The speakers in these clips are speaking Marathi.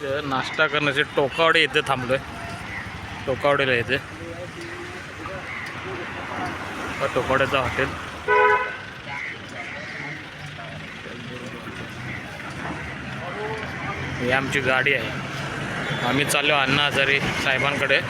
इथं नाश्ता करण्याचे टोकावडे येते थांबलो आहे टोकावडेला इथे. टोकावड्याचं हॉटेल. ही आमची गाडी आहे. आम्ही चाललो अण्णा हजारे साहेबांकडे.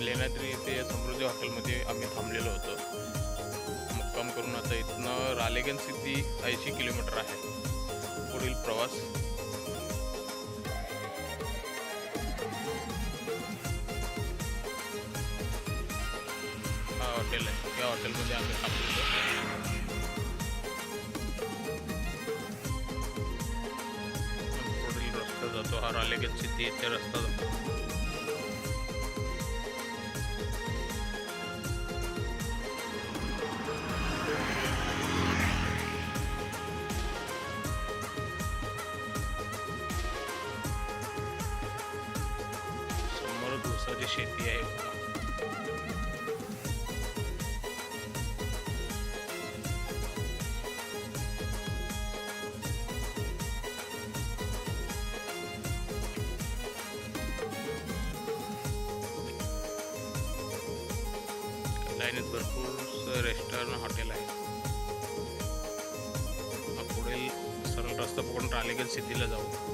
लेण्याद्री इथे समृद्धी हॉटेलमध्ये आम्ही थांबलेलो होतो. मुक्काम करून आता इथनं रालेगन सिद्धी ऐंशी किलोमीटर आहे. पुढील प्रवास. हा हॉटेल आहे. या हॉटेलमध्ये आम्ही थांबलेलो. रस्ता जातो हा रालेगन सिद्धी येथे रस्ता जातो. समोर दिवसाची शेती आहे. लाईनीत भरपूर रेस्टॉरंट हॉटेल आहे पुढील सरळ रस्ता पकडून रालेगण सिद्धीला जाऊ.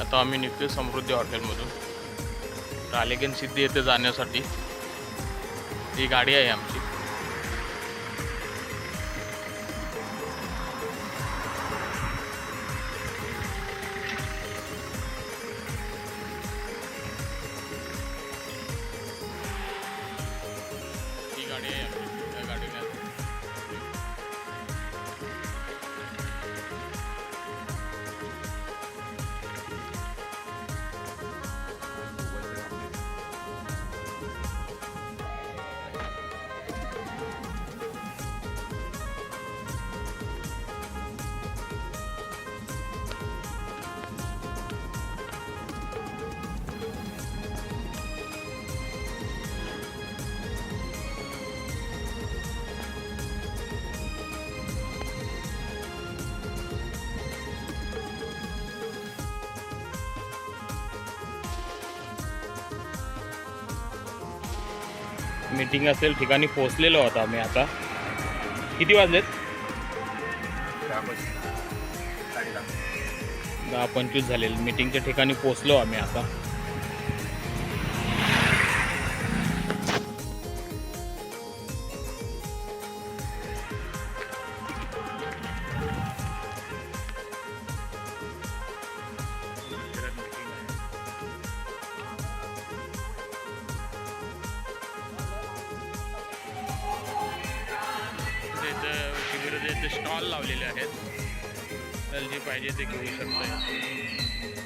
आता आम्ही निघतोय समृद्धी हॉटेलमधून. रालेगण सिद्धी येथे जाण्यासाठी. ही गाडी आहे आमची. मीटिंग असेल ठिकाणी पोहोचलेलो आहोत आम्ही आता. किती वाजलेत? दहा पंचवीस झालेले. मीटिंगच्या ठिकाणी पोहोचलो आम्ही आता. शिबिराचे स्टॉल लावलेले आहेत. तर जे पाहिजे ते घेऊ शकता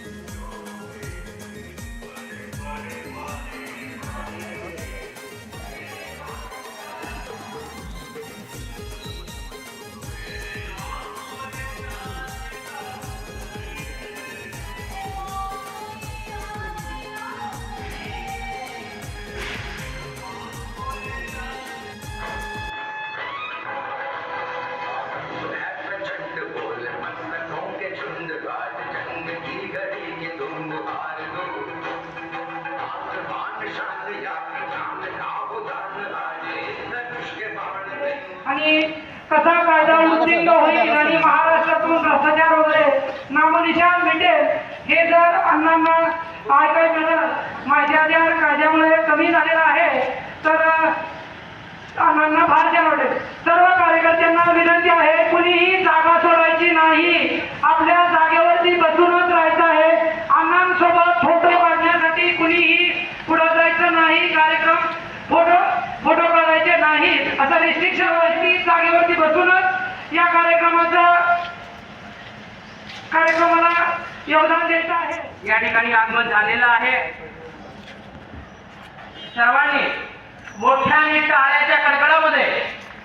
मुलांना आज काही मिळालं माझ्या ज्या कायद्यामुळे कमी झालेलं आहे तर अण्णांना फार छान वाटेल. सर्व कार्यकर्त्यांना विनंती आहे कुणीही जागा सोडायची नाही. आपल्या जागेवरती बसूनच राहायचं आहे. अण्णांसोबत फोटो काढण्यासाठी कुणीही पुढं जायचं नाही. कार्यक्रम फोटो फोटो काढायचे नाही. असं रिस्ट्रिक्शन वरती जागेवरती बसूनच या कार्यक्रमाचा कार्यक्रमाला योगदान द्यायचं आहे. या ठिकाणी आगमन झालेलं आहे. सर्वांनी मोठ्याने टाळ्याच्या कडकडामध्ये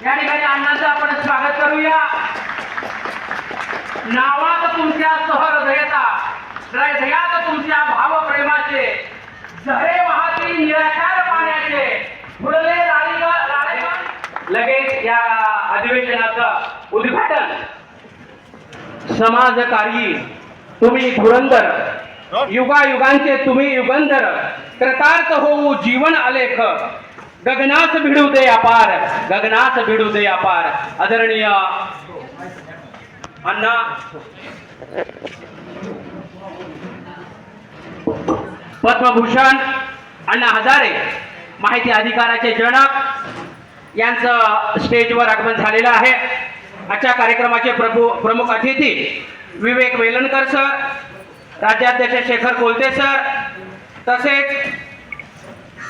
या ठिकाणी अण्णांचं आपण स्वागत करूया. नावात तुमच्या सहृदयता हृदयात तुमच्या भावप्रेमाचे झरे वाहतील निराकार पाण्याचे फुलले लगेच या अधिवेशनाचं उद्घाटन. समाजकारी तुम्ही धुरंदर युगायुगांचे तुम्ही युगंधर कृतार्थ होऊ जीवन आलेख. गगनास भिडू दे अपार गगनास भिडू दे अपार. आदरणीय अण्णा. पद्मभूषण अण्णा हजारे माहिती अधिकाराचे जनक. यांचं स्टेजवर आगमन झालेलं आहे. आजच्या कार्यक्रमाचे प्रभू प्रमुख अतिथी विवेक वेलणकर सर राज्याध्यक्ष शेखर कोलते सर तसेच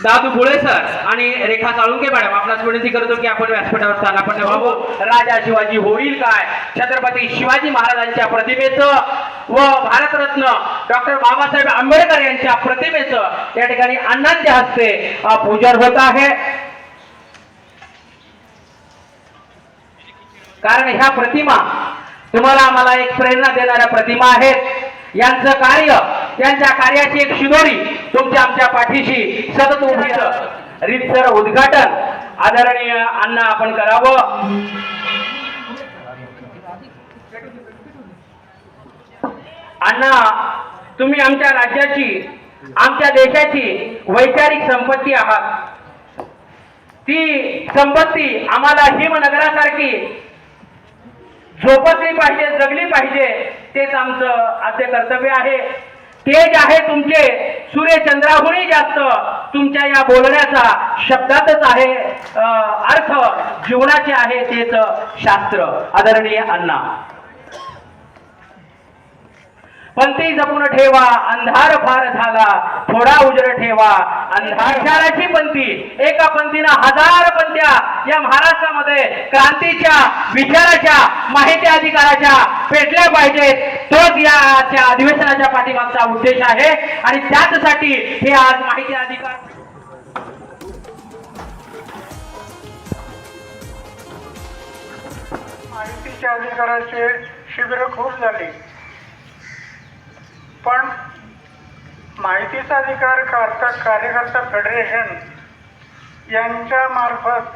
दादू भुळे सर आणि रेखा साळुंके मॅडम. आपणास विनंती करतो की आपण व्यासपीठावर स्थानापन्न व्हावं राजा शिवाजी होईल काय? छत्रपती शिवाजी महाराजांच्या प्रतिमेचं व भारतरत्न डॉक्टर बाबासाहेब आंबेडकर यांच्या प्रतिमेचं या ठिकाणी अण्णांच्या हस्ते पूजन होत आहे. कारण ह्या प्रतिमा तुम्हाला आम्हाला एक प्रेरणा देणाऱ्या प्रतिमा आहेत. यांचं कार्य त्यांच्या कार्याची एक शिदोरी तुमच्या आमच्या पाठीशी सतत उभी रितसर रीतसर उद्घाटन आदरणीय अण्णा आपण करावं. अण्णा तुम्ही आमच्या राज्याची आमच्या देशाची वैचारिक संपत्ती आहात. ती संपत्ती आम्हाला हिमनगरासारखी झोपतली पाहिजे जगली पाहिजे तेच आमचं आद्य कर्तव्य आहे. ते जे आहे तुमचे सूर्यचंद्राहूनही जास्त तुमच्या या बोलण्याचा शब्दातच आहे अर्थ जीवनाचे आहे तेच शास्त्र. आदरणीय अण्णा. पंथी जपून ठेवा अंधार फार झाला थोडा उजर ठेवा. अंधार पंथी एका पंथीनं हजार पंथ्या या महाराष्ट्रामध्ये क्रांतीच्या विचाराच्या माहिती अधिकाराच्या पेटल्या पाहिजेत. तोच याच्या अधिवेशनाच्या पाठीमागचा उद्देश आहे. आणि त्याचसाठी हे आज माहिती अधिकार माहितीच्या अधिकाराचे शिबिर खूप झाली. पण माहितीचा अधिकार करता कार्यकर्ता फेडरेशन यांच्या मार्फत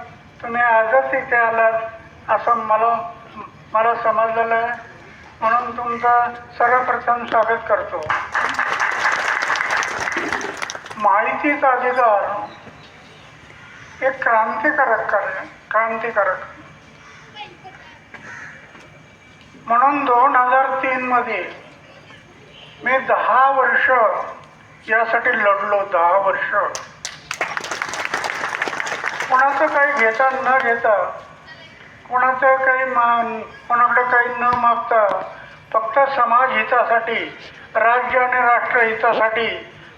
तुम्ही आजच इथे आलात असं मला मला समजलेलं आहे. म्हणून तुमचं सर्वप्रथम स्वागत करतो. माहितीचा अधिकार एक क्रांतिकारक कार्य क्रांतिकारक. म्हणून दोन हजार तीनमध्ये मी दहा वर्ष यासाठी लढलो दहा वर्ष. कोणाचं काही घेता न घेता कोणाचं काही मान कोणाकडे काही न मागता फक्त समाज हितासाठी राज्य आणि राष्ट्र हितासाठी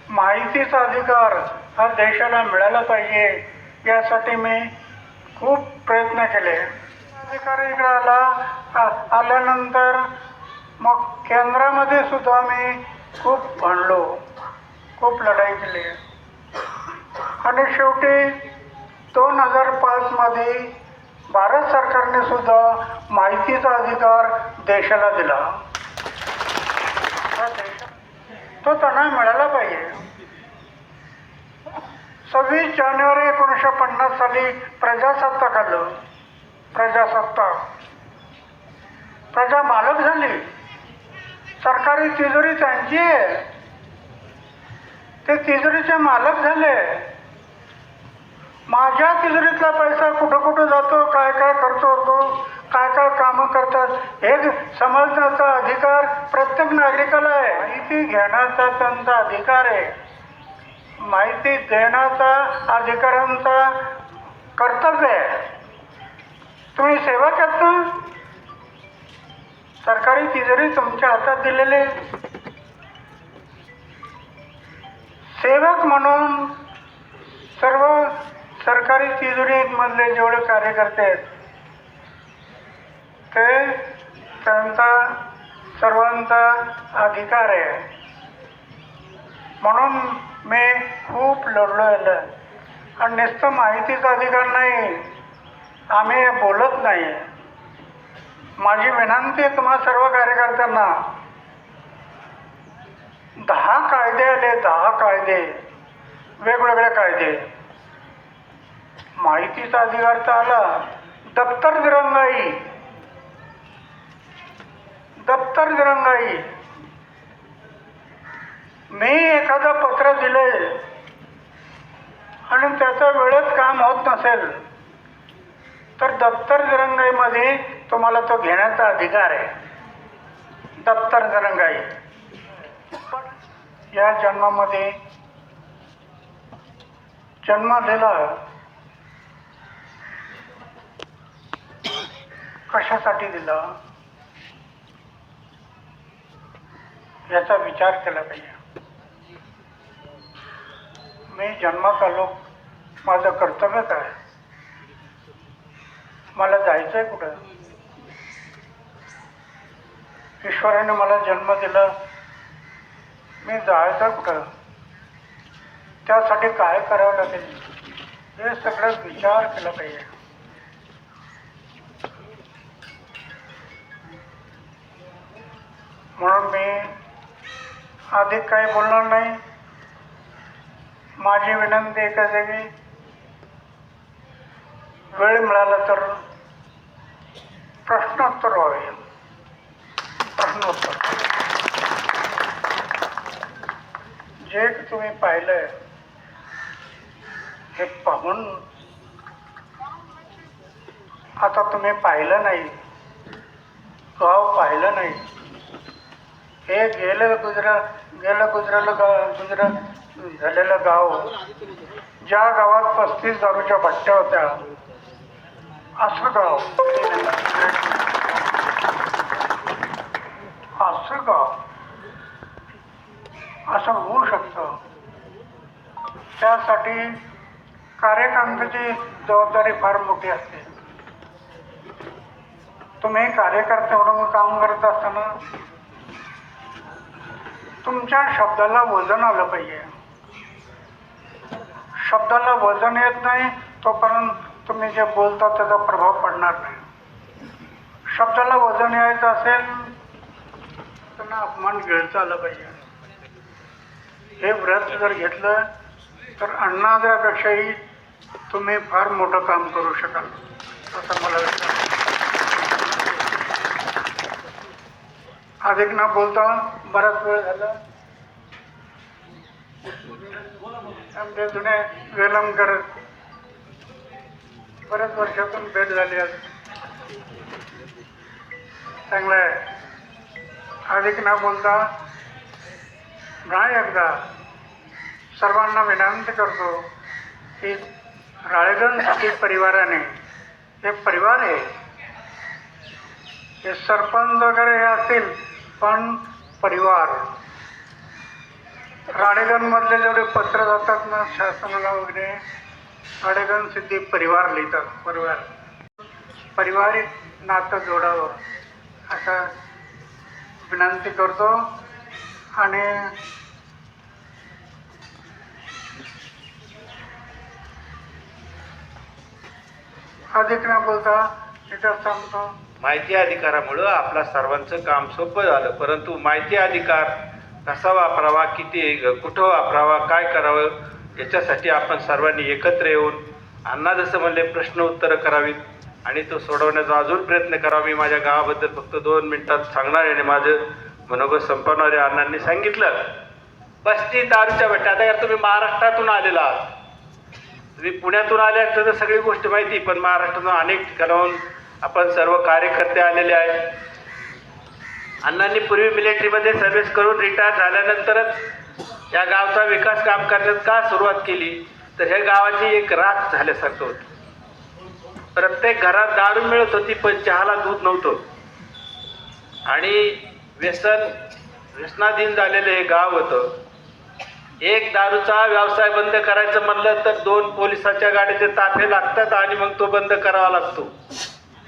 माहितीचा अधिकार हा देशाला मिळाला पाहिजे यासाठी मी खूप प्रयत्न केले. अधिकारी इकडे आला आल्यानंतर मग केंद्रामध्ये सुद्धा मी खूप भांडलो खूप लढाई केली. आणि शेवटी दोन हजार पाचमध्ये भारत सरकारने सुद्धा माहितीचा अधिकार देशाला दिला. तो त्यांना मिळाला पाहिजे. सव्वीस जानेवारी एकोणीसशे पन्नास साली प्रजासत्ताक आलं. प्रजासत्ताक. प्रजा मालक झाली. सरकारी तिजोरी त्यांची आहे. ते तिजोरीचे मालक झाले. माझ्या तिजोरीतला पैसा कुठं कुठं जातो काय काय खर्च होतो काय काय कामं करतात हे समजण्याचा अधिकार प्रत्येक नागरिकाला आहे. माहिती घेण्याचा त्यांचा अधिकार आहे. माहिती देण्याचा अधिकाऱ्यांचा कर्तव्य आहे. तुम्ही सेवक आहेत ना सरकारी तिजोरी तुमच्या हातात दिलेले. सेवक म्हणून सर्व सरकारी तिजोरीमधले जेवढे कार्यकर्ते आहेत ते त्यांचा सर्वांचा अधिकार आहे. म्हणून मी खूप लढलो आणि नुसतं माहितीचा अधिकार नाही. आम्ही बोलत नाही. माझी विनंती आहे तुम्हा सर्व कार्यकर्त्यांना. दहा कायदे आले दहा कायदे वेगवेगळे कायदे. माहितीचा अधिकार तर आला. दप्तर दिरंगाई. दप्तर दिरंगाई. मी एखादं पत्र दिलंय आणि त्याचं वेळेत काम होत नसेल तर दप्तर दिरंगाईमध्ये तुम्हाला तो घेण्याचा अधिकार आहे. दप्तर दिरंगाई या जन्मामध्ये जन्म दिला कशासाठी दिला? याचा विचार केला पाहिजे. मी जन्मात आलो माझं कर्तव्य काय मला जायचं आहे कुठं? ईश्वराने मला जन्म दिला. मी जायचं कुठं? त्यासाठी काय करावं लागेल? हे सगळं विचार केला पाहिजे. म्हणून मी अधिक काही बोलणार नाही. माझी विनंती एकच आहे की वेळ मिळाला तर प्रश्नोत्तर व्हावे. प्रश्नोत्तर जे तुम्ही पाहिलंय हे पाहून आता तुम्ही पाहिलं नाही गाव पाहिलं नाही. हे गेलं गुजरा गेलं गुजरालं गाव गुजरा झालेलं गाव ज्या गावात पस्तीस दारूच्या भट्ट्या होत्या असं गाव. असं का? असं होऊ शकतं. त्यासाठी कार्यकर्त्याची जबाबदारी फार मोठी असते. तुम्ही कार्यकर्ते म्हणून काम करत असताना तुमच्या शब्दाला वजन आलं पाहिजे. शब्दाला वजन येत नाही तोपर्यंत तुम्ही जे बोलता त्याचा प्रभाव पडणार नाही. शब्दाला वजन यायचं असेल त्यांना अपमान गिळता आलं पाहिजे. हे व्रत जर घेतलं तर अण्णादापेक्षाही तुम्ही फार मोठं काम करू शकाल असं मला वाटतं. अधिक न बोलता बराच वेळ झाला. जुने जुने वेलमकर बऱ्याच वर्षातून भेट झाली आज. चांगलं आहे. अधिक न बोलता? पुन्हा एकदा. सर्वांना विनंती करतो की राळेगण सिटी परिवाराने हे परिवार आहे. हे सरपंच वगैरे हे असतील पण परिवार. राळेगणमधले जेवढे पत्र जातात ना शासनाला वगैरे राळेगण सिद्धी परिवार लिहितात परिवार. पारिवारिक नातं जोडावं असं विनंती करतो आणि अधिक न बोलता इतर सांगतो माहिती अधिकारामुळं आपल्या सर्वांचं काम सोपं झालं परंतु माहिती अधिकार कसा वापरावा किती कुठं वापरावा काय करावं याच्यासाठी आपण सर्वांनी एकत्र येऊन अण्णा जसं म्हणले प्रश्न उत्तरं करावीत. आणि तो सोडवण्याचा अजून प्रयत्न करावा. मी माझ्या गावाबद्दल फक्त दोन मिनिटात सांगणार आहे आणि माझं मनोगत संपवणाऱ्या अण्णांनी सांगितलं. पस्ती दारूच्या भट्ट्या आता यार तुम्ही महाराष्ट्रातून आलेला आहात. तुम्ही पुण्यातून आले असतं तर सगळी गोष्ट माहिती पण महाराष्ट्रातून अनेक ठिकाणाहून आपण सर्व कार्यकर्ते आलेले आहेत. अण्णांनी पूर्वी मिलिटरीमध्ये सर्व्हिस करून रिटायर झाल्यानंतरच या गावचा विकास काम करण्यात का सुरुवात केली? तर ह्या गावाची एक राख झाल्यासारखं होतं. प्रत्येक घरात दारू मिळत होती पण चहाला दूध नव्हतं. आणि व्यसन व्यसनाधीन झालेलं हे गाव होतं. एक दारूचा व्यवसाय बंद करायचं म्हणलं तर दोन पोलिसाच्या गाडीचे ताफे लागतात आणि मग तो बंद करावा लागतो.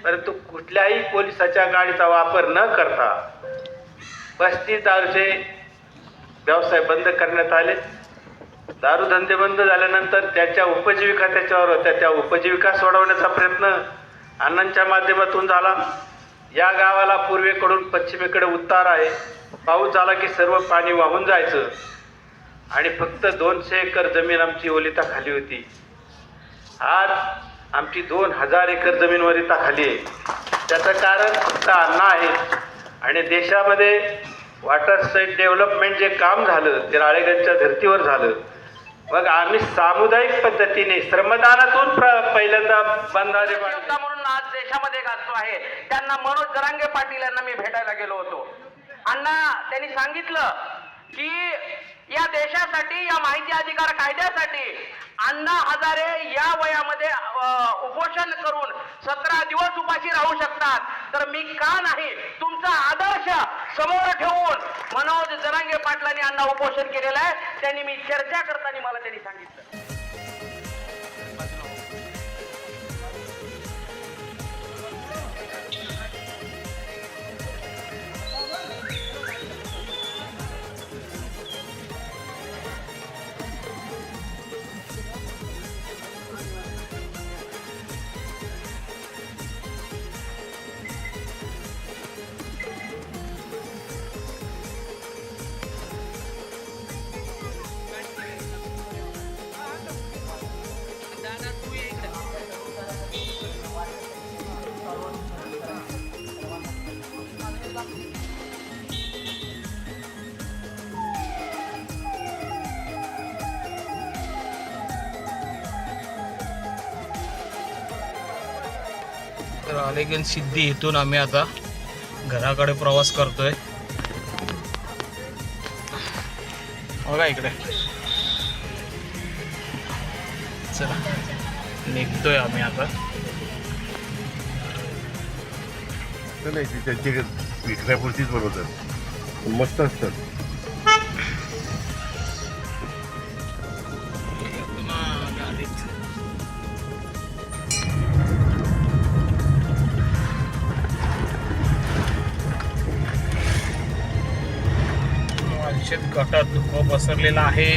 परंतु कुठल्याही पोलिसाच्या गाडीचा वापर न करता पस्तीस दारूचे व्यवसाय बंद करण्यात आले. दारू धंदे बंद झाल्यानंतर त्याच्या उपजीविका त्याच्यावर होत्या. त्या उपजीविका सोडवण्याचा प्रयत्न अण्णांच्या माध्यमातून झाला. या गावाला पूर्वेकडून पश्चिमेकडे उत्तार आहे. पाऊस झाला की सर्व पाणी वाहून जायचं. आणि फक्त दोनशे एकर जमीन आमची ओलिता खाली होती. आज आमची दोन हजार एकर जमीन ओलिताखाली आहे. त्याचं कारण फक्त अण्णा आहे आणि देशामध्ये वॉटर साईड डेव्हलपमेंट जे काम झालं ते राळेगडच्या धर्तीवर झालं. मग आम्ही सामुदायिक पद्धतीने श्रमदानातून पहिल्यांदा बंधारे म्हणून आज देशामध्ये गाजतो आहे. त्यांना मनोज जरांगे पाटील यांना मी भेटायला गेलो होतो. अण्णा त्यांनी सांगितलं की या देशासाठी या माहिती अधिकार कायद्यासाठी अण्णा हजारे या वयामध्ये उपोषण करून सतरा दिवस उपाशी राहू शकतात. तर मी का नाही तुमचा आदर्श समोर ठेवून मनोज जरांगे पाटलांनी अण्णा उपोषण केलेलं आहे. त्यांनी मी चर्चा करताना मला त्यांनी तर अलेगन सिद्धी इथून आम्ही आता घराकडे प्रवास करतोय. बघा इकडे. चला निघतोय आम्ही आता. नाही ती त्यांची विकण्यापुरतीच बनवतात. मस्त असतात. दहशत गटात धुकं पसरलेला आहे